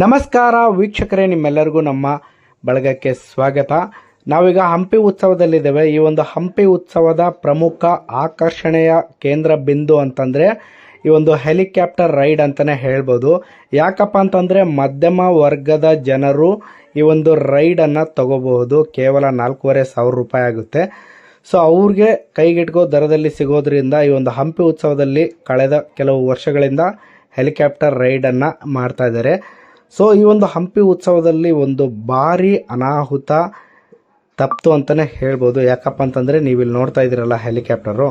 ನಮಸ್ಕಾರ ವೀಕ್ಷಕರೇ, ನಿಮ್ಮೆಲ್ಲರಿಗೂ ನಮ್ಮ ಬಳಗಕ್ಕೆ ಸ್ವಾಗತ. ನಾವೀಗ ಹಂಪಿ ಉತ್ಸವದಲ್ಲಿದ್ದೇವೆ. ಈ ಒಂದು ಹಂಪಿ ಉತ್ಸವದ ಪ್ರಮುಖ ಆಕರ್ಷಣೆಯ ಕೇಂದ್ರ ಬಿಂದು ಅಂತಂದರೆ ಈ ಒಂದು ಹೆಲಿಕಾಪ್ಟರ್ ರೈಡ್ ಅಂತಲೇ ಹೇಳ್ಬೋದು. ಯಾಕಪ್ಪ ಅಂತಂದರೆ ಮಧ್ಯಮ ವರ್ಗದ ಜನರು ಈ ಒಂದು ರೈಡನ್ನು ತಗೋಬಹುದು. ಕೇವಲ ನಾಲ್ಕೂವರೆ ಸಾವಿರ ರೂಪಾಯಿ ಆಗುತ್ತೆ. ಸೊ, ಅವ್ರಿಗೆ ಕೈಗೆಟ್ಕೋ ದರದಲ್ಲಿ ಸಿಗೋದ್ರಿಂದ ಈ ಒಂದು ಹಂಪಿ ಉತ್ಸವದಲ್ಲಿ ಕಳೆದ ಕೆಲವು ವರ್ಷಗಳಿಂದ ಹೆಲಿಕಾಪ್ಟರ್ ರೈಡನ್ನು ಮಾಡ್ತಾ ಇದ್ದಾರೆ. ಸೊ ಈ ಒಂದು ಹಂಪಿ ಉತ್ಸವದಲ್ಲಿ ಒಂದು ಭಾರಿ ಅನಾಹುತ ತಪ್ಪು ಅಂತಲೇ ಹೇಳ್ಬೋದು. ಯಾಕಪ್ಪ ಅಂತಂದರೆ ನೀವು ಇಲ್ಲಿ ನೋಡ್ತಾ ಇದ್ದೀರಲ್ಲ ಹೆಲಿಕಾಪ್ಟರು.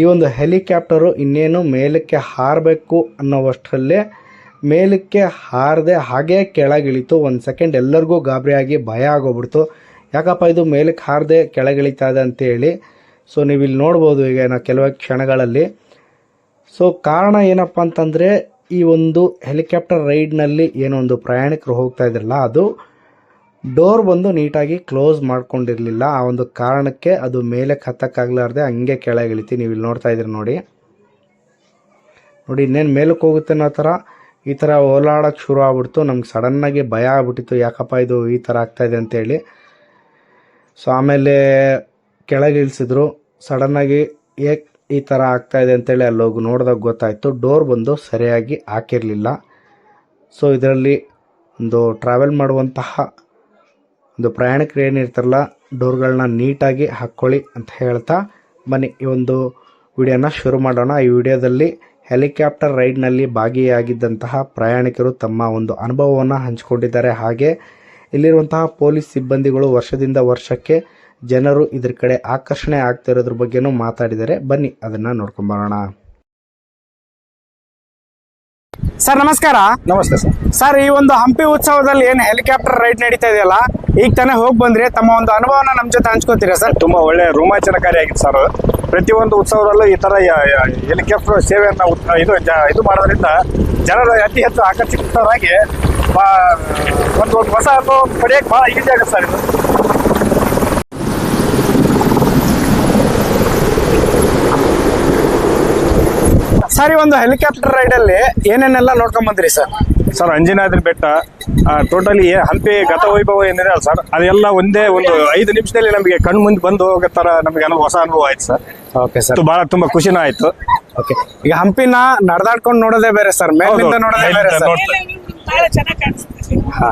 ಈ ಒಂದು ಹೆಲಿಕಾಪ್ಟರು ಇನ್ನೇನು ಮೇಲಕ್ಕೆ ಹಾರಬೇಕು ಅನ್ನೋವಷ್ಟರಲ್ಲೇ ಮೇಲಕ್ಕೆ ಹಾರದೆ ಹಾಗೆ ಕೆಳಗಿಳಿತು. ಒಂದು ಸೆಕೆಂಡ್ ಎಲ್ಲರಿಗೂ ಗಾಬರಿಯಾಗಿ ಭಯ ಆಗೋಗ್ಬಿಡ್ತು. ಯಾಕಪ್ಪ ಇದು ಮೇಲಕ್ಕೆ ಹಾರದೆ ಕೆಳಗಿಳಿತಾ ಇದೆ ಅಂತೇಳಿ. ಸೊ ನೀವು ಇಲ್ಲಿ ನೋಡ್ಬೋದು ಈಗ ಕೆಲವೇ ಕ್ಷಣಗಳಲ್ಲಿ. ಸೊ ಕಾರಣ ಏನಪ್ಪ ಅಂತಂದರೆ ಈ ಒಂದು ಹೆಲಿಕಾಪ್ಟರ್ ರೈಡ್ನಲ್ಲಿ ಏನೋ ಒಂದು ಪ್ರಯಾಣಿಕರು ಹೋಗ್ತಾ ಇದ್ರಲ್ಲ, ಅದು ಡೋರ್ ಬಂದು ನೀಟಾಗಿ ಕ್ಲೋಸ್ ಮಾಡ್ಕೊಂಡಿರಲಿಲ್ಲ. ಆ ಒಂದು ಕಾರಣಕ್ಕೆ ಅದು ಮೇಲೆ ಹತ್ತಕ್ಕಾಗ್ಲಾರ್ದೆ ಹಂಗೆ ಕೆಳಗೆ ಇಳಿತಿ. ನೀವು ಇಲ್ಲಿ ನೋಡ್ತಾ ಇದ್ದೀರಿ ನೋಡಿ. ನೋಡಿ, ಇನ್ನೇನು ಮೇಲಕ್ಕೆ ಹೋಗುತ್ತೆ ಅನ್ನೋ ಥರ ಈ ಥರ ಓಲಾಡೋಕ್ಕೆ ಶುರು ಆಗ್ಬಿಡ್ತು. ನಮ್ಗೆ ಸಡನ್ನಾಗಿ ಭಯ ಆಗ್ಬಿಟ್ಟಿತ್ತು. ಯಾಕಪ್ಪ ಇದು ಈ ಥರ ಆಗ್ತಾಯಿದೆ ಅಂತೇಳಿ. ಸೊ, ಆಮೇಲೆ ಕೆಳಗೆ ಇಳಿಸಿದ್ರು. ಸಡನ್ನಾಗಿ ಏಕ್ ಈ ಥರ ಆಗ್ತಾಯಿದೆ ಅಂತೇಳಿ ಅಲ್ಲಿ ಹೋಗಿ ನೋಡಿದಾಗ ಗೊತ್ತಾಯಿತು. ಡೋರ್ ಬಂದು ಸರಿಯಾಗಿ ಹಾಕಿರಲಿಲ್ಲ. ಸೊ ಇದರಲ್ಲಿ ಒಂದು ಟ್ರಾವೆಲ್ ಮಾಡುವಂತಹ ಒಂದು ಪ್ರಯಾಣಿಕರು ಏನಿರ್ತಾರಲ್ಲ ಡೋರ್ಗಳನ್ನ ನೀಟಾಗಿ ಹಾಕ್ಕೊಳ್ಳಿ ಅಂತ ಹೇಳ್ತಾ ಬನ್ನಿ ಈ ಒಂದು ವಿಡಿಯೋನ ಶುರು ಮಾಡೋಣ. ಈ ವಿಡಿಯೋದಲ್ಲಿ ಹೆಲಿಕಾಪ್ಟರ್ ರೈಡ್ನಲ್ಲಿ ಭಾಗಿಯಾಗಿದ್ದಂತಹ ಪ್ರಯಾಣಿಕರು ತಮ್ಮ ಒಂದು ಅನುಭವವನ್ನು ಹಂಚಿಕೊಂಡಿದ್ದಾರೆ. ಹಾಗೆ ಇಲ್ಲಿರುವಂತಹ ಪೊಲೀಸ್ ಸಿಬ್ಬಂದಿಗಳು ವರ್ಷದಿಂದ ವರ್ಷಕ್ಕೆ ಜನರು ಇದ್ರ ಕಡೆ ಆಕರ್ಷಣೆ ಆಗ್ತಿರೋದ್ರ ಬಗ್ಗೆನೂ ಮಾತಾಡಿದ್ದಾರೆ. ಬನ್ನಿ ಅದನ್ನು ನೋಡ್ಕೊಂಬರೋಣ ಸರ್ ನಮಸ್ಕಾರ. ನಮಸ್ತೆ ಸರ್. ಸರ್ ಈ ಒಂದು ಹಂಪಿ ಉತ್ಸವದಲ್ಲಿ ಏನು ಹೆಲಿಕಾಪ್ಟರ್ ರೈಡ್ ನಡೀತಾ ಇದೆಯಲ್ಲ ಈಗ ತಾನೇ ಹೋಗಿ ಬಂದ್ರೆ ತಮ್ಮ ಒಂದು ಅನುಭವನ ನಮ್ಮ ಜೊತೆ ಹಂಚ್ಕೋತೀರಾ ಸರ್? ತುಂಬಾ ಒಳ್ಳೆ ರೋಮಾಂಚನಕಾರಿಯಾಗಿತ್ತು ಸರ್. ಪ್ರತಿಯೊಂದು ಉತ್ಸವದಲ್ಲೂ ಈ ತರ ಹೆಲಿಕಾಪ್ಟರ್ ಸೇವೆಯನ್ನ ಇದು ಜ- ಇದು ಮಾಡೋದ್ರಿಂದ ಜನರು ಅತಿ ಹೆಚ್ಚು ಆಕರ್ಷಿತರಾಗಿ ಬಾ- ಒಂದು ಒಂದು ಹೊಸ ಅನುಭವ ಪಡೆಯಕ್ಕೆ ಬಹಳ ಈಸಿ ಆಗುತ್ತೆ ಸರ್ ಇದು. ಸರ್ ಈ ಒಂದು ಹೆಲಿಕಾಪ್ಟರ್ ರೈಡ್ ಅಲ್ಲಿ ಏನೇನೆಲ್ಲ ನೋಡ್ಕೊಂಡ್ ಬಂದ್ರಿ ಸರ್? ಸರ್ ಅಂಜನಾದ್ರಿ ಬೆಟ್ಟ ಟೋಟಲಿ ಹಂಪಿ ಗತ ವೈಭವ ಏನಿದೆ ಅಲ್ಲ ಸರ್? ಅದೆಲ್ಲ ಒಂದೇ ಒಂದು ಐದು ನಿಮಿಷದಲ್ಲಿ ನಮಗೆ ಕಣ್ಣು ಮುಂದೆ ಬಂದು ಹೋಗೋ ತರ ನಮಗೆ ಅನುಭವ ಹೊಸ ಅನುಭವ ಆಯ್ತು ಸರ್. ಓಕೆ ಸರ್ ಬಹಳ ತುಂಬಾ ಖುಷಿನೂ ಆಯ್ತು. ಓಕೆ ಈಗ ಹಂಪಿನ ನಡೆದಾಡ್ಕೊಂಡು ನೋಡೋದೇ ಬೇರೆ ಸರ್ ಮೇಲಿಂದ ನೋಡೋದೇ ಬೇರೆ ಸರ್. ಹಾ.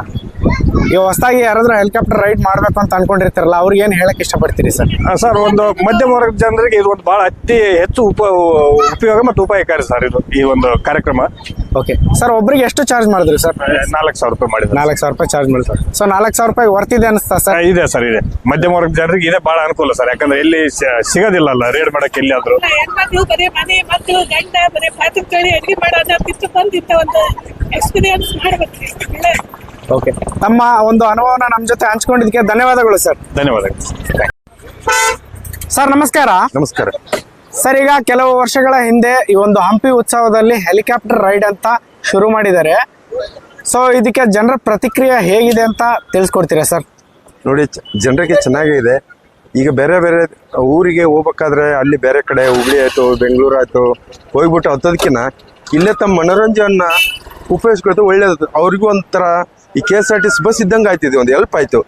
ಈಗ ಹೊಸದಾಗಿ ಯಾರಾದ್ರೂ ಹೆಲಿಕಾಪ್ಟರ್ ರೈಡ್ ಮಾಡ್ಬೇಕು ಅಂತ ಅನ್ಕೊಂಡಿರ್ತಾರಲ್ಲ ಅವ್ರಿಗೆ ಏನು ಹೇಳಕ್ ಇಷ್ಟಪಡ್ತೀರಿ ಸರ್? ಸರ್ ಒಂದು ಮಧ್ಯಮ ವರ್ಗದ ಜನರಿಗೆ ಇದು ಒಂದು ಬಹಳ ಅತಿ ಹೆಚ್ಚು ಉಪ ಉಪಯೋಗ ಮತ್ತು ಉಪಾಯಕಾರಿ ಸರ್ ಇದು ಈ ಒಂದು ಕಾರ್ಯಕ್ರಮ. ಓಕೆ ಸರ್ ಒಬ್ರಿಗೆ ಎಷ್ಟು ಚಾರ್ಜ್ ಮಾಡಿದ್ರಿ ಸರ್? ನಾಲ್ಕು ಸಾವಿರ ರೂಪಾಯಿ ಮಾಡಿದ್ರು ನಾಲ್ಕು ಸಾವಿರ ರೂಪಾಯಿ ಚಾರ್ಜ್ ಮಾಡಿದ್ರು ಸೊ ನಾಲ್ಕು ಸಾವಿರ ರೂಪಾಯಿ ವರ್ತಿದೆ ಅನಿಸ್ತಾ ಸರ್? ಇದೆ ಸರ್ ಇದೆ. ಮಧ್ಯಮ ವರ್ಗದ ಜನರಿಗೆ ಇದೆ ಬಹಳ ಅನುಕೂಲ ಸರ್. ಯಾಕಂದ್ರೆ ಇಲ್ಲಿ ಸ- ಸಿಗೋದಿಲ್ಲ ಅಲ್ಲ ರೇಡ್ ಮಾಡಕ್ಕೆ ಎಲ್ಲಿ ಆದ್ರೂ ಹೆಣ್ಮಕ್ಳು ಬರೀ ಮನೆ ಮಕ್ಕಳು ಗಂಡ ಬರೀ ಪಾತ್ರೆ ತೊಳಿ ಅಡಿಗೆ ಮಾಡೋದ ತಿತ್ತು ಬಂದಿತ್ತ ಒಂದು ಎಕ್ಸ್ಪೀರಿಯನ್ಸ್ ಮಾಡ್ಬೇಕ್ರಿ. ಒಳ್ಳೆ ಓಕೆ ತಮ್ಮ ಒಂದು ಅನುಭವನ ನಮ್ಮ ಜೊತೆ ಹಂಚ್ಕೊಂಡಿದ್ದಕ್ಕೆ ಧನ್ಯವಾದಗಳು ಸರ್ ಧನ್ಯವಾದಗಳು. ಸರ್ ನಮಸ್ಕಾರ. ನಮಸ್ಕಾರ. ಸರ್ ಈಗ ಕೆಲವು ವರ್ಷಗಳ ಹಿಂದೆ ಈ ಒಂದು ಹಂಪಿ ಉತ್ಸವದಲ್ಲಿ ಹೆಲಿಕಾಪ್ಟರ್ ರೈಡ್ ಅಂತ ಶುರು ಮಾಡಿದ್ದಾರೆ. ಸೊ ಇದಕ್ಕೆ ಜನರ ಪ್ರತಿಕ್ರಿಯೆ ಹೇಗಿದೆ ಅಂತ ತಿಳಿಸ್ಕೊಡ್ತೀರಾ ಸರ್ ನೋಡಿ ಜನರಿಗೆ ಚೆನ್ನಾಗಿದೆ. ಈಗ ಬೇರೆ ಬೇರೆ ಊರಿಗೆ ಹೋಗ್ಬೇಕಾದ್ರೆ ಅಲ್ಲಿ ಬೇರೆ ಕಡೆ ಹುಬ್ಳಿ ಆಯ್ತು ಬೆಂಗಳೂರು ಆಯ್ತು ಹೋಗ್ಬಿಟ್ಟು ಹತ್ತೋದಕ್ಕಿಂತ ಇಲ್ಲೇ ತಮ್ಮ ಮನೋರಂಜನ ಉಪಯೋಗಿಸ್ಕೊಳ್ತು ಒಳ್ಳೇದು. ಅವ್ರಿಗೂ ಒಂಥರ ಈ K S R T C bus ಇದ್ದಂಗೆ ಆಯ್ತಿದೆ ಒಂದು ಹೆಲ್ಪ್ ಆಯ್ತು.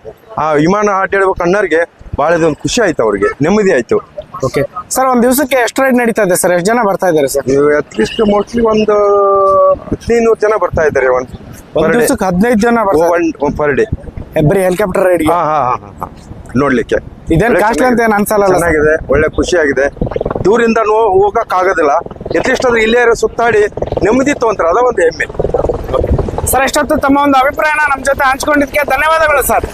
ಆ ವಿಮಾನ ಆಟಾಡ್ಬೇಕು ಅನ್ನೋರಿಗೆ ಭಾಳ ಇದೊಂದು ಖುಷಿ ಆಯ್ತು ಅವ್ರಿಗೆ ನೆಮ್ಮದಿ ಆಯ್ತು. ಓಕೆ. ಸರ್ ಒಂದು ದಿವಸಕ್ಕೆ ಎಷ್ಟು ರೈಡ್ ನಡೀತಾ ಇದೆ ಸರ್? ಎಷ್ಟು ಜನ ಬರ್ತಾ ಇದ್ದಾರೆ ಸರ್? ನೀವು ಅಟ್ಲೀಸ್ಟ್ ಮೋಸ್ಟ್ಲಿ ಒಂದು ಹದಿನೈದು ಜನ ಬರ್ತಾ ಇದ್ದಾರೆ ಒಂದು ಒಂದು ದಿವಸಕ್ಕೆ ಹದಿನೈದು ಜನ ಬರ್ತಾರೆ ಒನ್ ಪರ್ ಡೇ ಬರೀ ಹೆಲಿಕಾಪ್ಟರ್ ರೈಡ್ ಹಾಂ ಹಾಂ ಹಾಂ ಹಾಂ ನೋಡ್ಲಿಕ್ಕೆ. ಇದೇನು ಒಳ್ಳೆ costly ಅಂತ ಏನು ಅನ್ಸಲ್ಲ ಚೆನ್ನಾಗಿದೆ ಒಳ್ಳೆ ಖುಷಿಯಾಗಿದೆ ದೂರಿಂದ ನೋ ಹೋಗೋಕ್ಕಾಗೋದಿಲ್ಲ. ಎಟ್ಲೀಸ್ಟ್ ಅದ್ರ ಇಲ್ಲೇ ಸುತ್ತಾಡಿ ನೆಮ್ಮದಿ ತೊಗೊಂತಾರೆ. ಅದ ಒಂದು ಹೆಮ್ಮೆ. ಸರ್ ಎಷ್ಟೊತ್ತು ತಮ್ಮ ಒಂದು ಅಭಿಪ್ರಾಯನ ನಮ್ಮ ಜೊತೆ ಹಂಚ್ಕೊಂಡಿದ್ದಕ್ಕೆ ಧನ್ಯವಾದಗಳು ಸರ್.